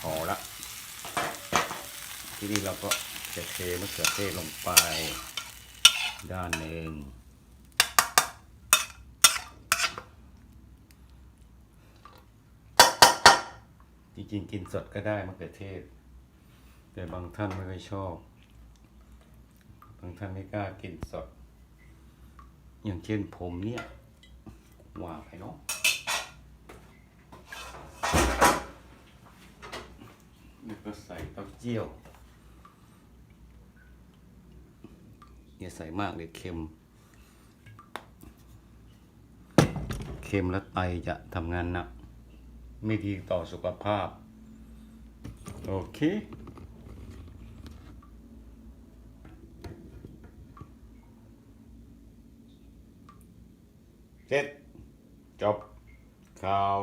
พอละ ทีนี้เราก็จะเทมะเขือเทศลงไป ด้านหนึ่งจริงๆกินสดก็ได้มะเขือเทศ แต่บางท่านไม่ค่อยชอบ บางท่านไม่กล้ากินสด อย่างเช่นผมเนี่ยว่าไปเนาะแล้ว ก็ใส่เต้าเจี้ยวอย่าใส่มากเดี๋ยวเค็ม เค็มแล้วไตจะทำงานหนัก ไม่ดีต่อสุขภาพ โอเคเสร็จจบข่าว